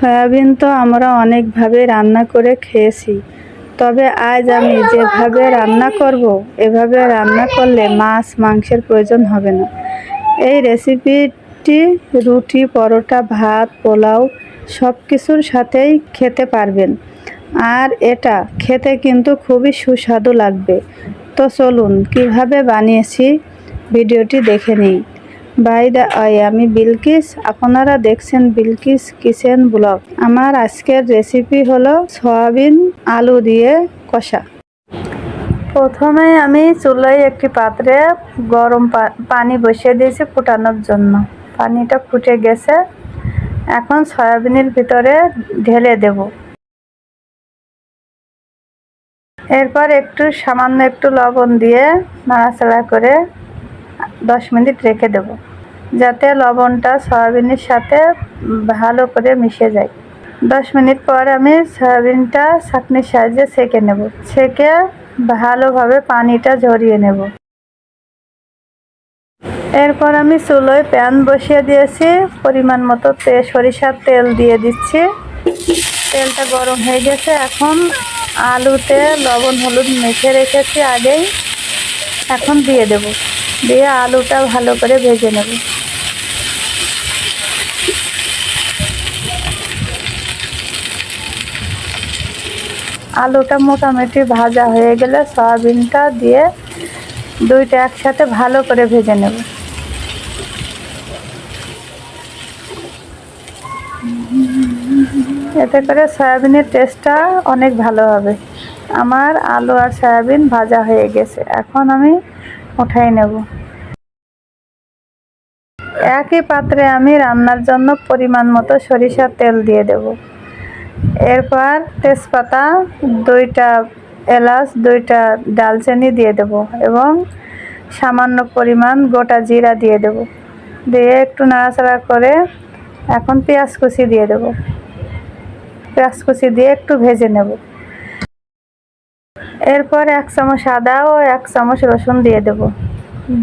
Soybean তো আমরা অনেকভাবে রান্না করে খেয়েছি। তবে আজ আমি যেভাবে রান্না করব, এভাবে রান্না করলে মাছ মাংসের প্রয়োজন হবে না। এই রেসিপিটি রুটি, পরোটা, ভাত, পোলাও সব কিছুর সাথেই খেতে পারবেন। আর এটা খেতে কিন্তু খুবই সুস্বাদু লাগবে। তো চলুন, কীভাবে বানিয়েছি ভিডিওটি দেখে নিই। বাই দা আই, আমি বিলকিস। আপনারা দেখছেন বিলকিস কিচেন ব্লগ। আমার আজকের রেসিপি হলো সয়াবিন আলু দিয়ে কষা। প্রথমে আমি চুলায় একটি পাত্রে গরম পানি বসিয়ে দিয়েছি ফুটানোর জন্য। পানিটা ফুটে গেছে। এখন সয়াবিনের ভিতরে ঢেলে দেব। এরপর একটু সামান্য একটু লবণ দিয়ে নাড়াচাড়া করে দশ মিনিট রেখে দেব। যাতে লবণটা সয়াবিনের সাথে ভালো করে মিশে যায়। দশ মিনিট পর আমি সয়াবিনটা ছাঁকনির সাহায্যে সেঁকে নেব। সেঁকে ভালোভাবে পানিটা ঝরিয়ে নেব। এরপর আমি চুলোয় প্যান বসিয়ে দিয়েছি। পরিমাণ মতো সরিষার তেল দিয়ে দিচ্ছি। তেলটা গরম হয়ে গেছে। এখন আলুতে লবণ, হলুদ মেখে রেখেছি আগেই। এখন দিয়ে দেব। দিয়ে আলুটা ভালো করে ভেজে নেব। আলুটা মোটামুটি ভাজা হয়ে গেলে সয়াবিনটা দিয়ে দুইটা একসাথে ভালো করে ভেজে নেব। এতে করে সয়াবিনের টেস্টটা অনেক ভালো হবে। আমার আলু আর সয়াবিন ভাজা হয়ে গেছে। এখন আমি উঠাই নেব। একই পাত্রে আমি রান্নার জন্য পরিমাণ মতো সরিষার তেল দিয়ে দেব। এরপর তেজপাতা দুইটা এলাচ, দুইটা ডালচিনি দিয়ে দেব এবং সামান্য পরিমাণ গোটা জিরা দিয়ে দেব। দিয়ে একটু নাড়াচাড়া করে এখন পেঁয়াজ কুচি দিয়ে দেব। পেঁয়াজ কুচি দিয়ে একটু ভেজে নেব। এরপর এক চামচ আদা ও এক চামচ রসুন দিয়ে দেব।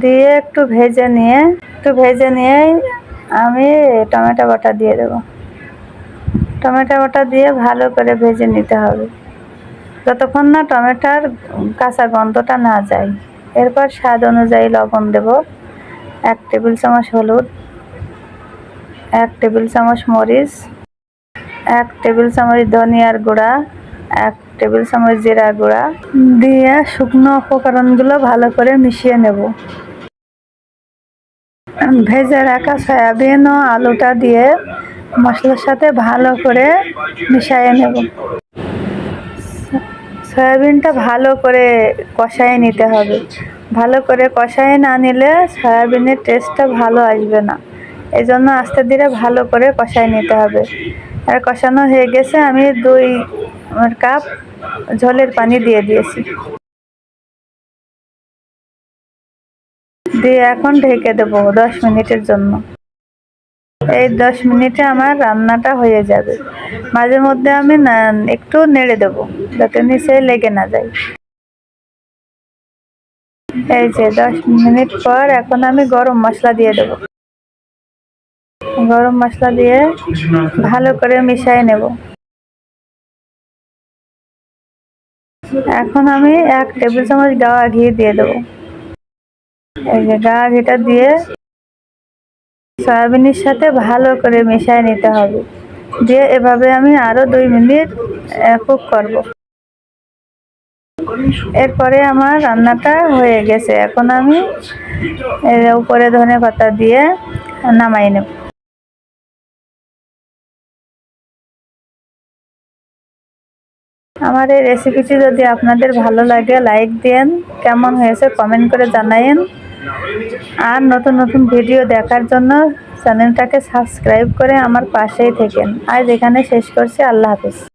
দিয়ে একটু ভেজে নিয়ে, একটু ভেজে নিয়ে আমি টমেটো বাটা দিয়ে দেব। টমেটো বাটা দিয়ে ভালো করে ভেজে নিতে হবে। যতক্ষণ না টমেটোর কাঁচা গন্ধটা না যায়, এরপর স্বাদ অনুযায়ী লবণ দেব। এক টেবিল চামচ হলুদ, এক টেবিল চামচ মরিচ, এক টেবিল চামচ ধনিয়ার গুঁড়া, এক টেবিল চামচ জিরা গুঁড়া দিয়ে শুকনো উপকরণগুলো ভালো করে মিশিয়ে নেব। ভেজে রাখা সয়াবিন ও আলুটা দিয়ে মশলার সাথে ভালো করে মিশিয়ে নেব। সয়াবিনটা ভালো করে কষায় নিতে হবে। ভালো করে কষায় না নিলে সয়াবিনের টেস্টটা ভালো আসবে না। এই জন্য আস্তে ধীরে ভালো করে কষায় নিতে হবে। আর কষানো হয়ে গেছে, আমি দুই কাপ ঝোলের পানি দিয়ে দিয়েছি। দিয়ে এখন ঢেকে দেবো দশ মিনিটের জন্য। এই দশ মিনিটে আমার রান্নাটা হয়ে যাবে। মাঝে মধ্যে আমি একটু নেড়ে দেবো, যাতে নিচে লেগে না যায়। এই যে দশ মিনিট পর এখন আমি গরম মশলা দিয়ে দেবো। গরম মশলা দিয়ে ভালো করে মিশিয়ে নেব। এখন আমি এক টেবিল চামচ গাওয়া ঘি দিয়ে দেবো। এই যে গাওয়া ঘিটা দিয়ে সয়াবিনের সাথে ভালো করে মিশিয়ে নিতে হবে। দিয়ে এভাবে আমি আরও দুই মিনিট কুক করব। এরপরে আমার রান্নাটা হয়ে গেছে। এখন আমি, এর উপরে ধনে পাতা দিয়ে নামাই নেব। আমার এই রেসিপিটি যদি আপনাদের ভালো লাগে লাইক দেন। কেমন হয়েছে কমেন্ট করে জানায়েন। আর নতুন নতুন ভিডিও দেখার জন্য চ্যানেলটাকে সাবস্ক্রাইব করে আমার পাশেই থেকেন। আজ এখানে শেষ করছি। আল্লাহ হাফিজ।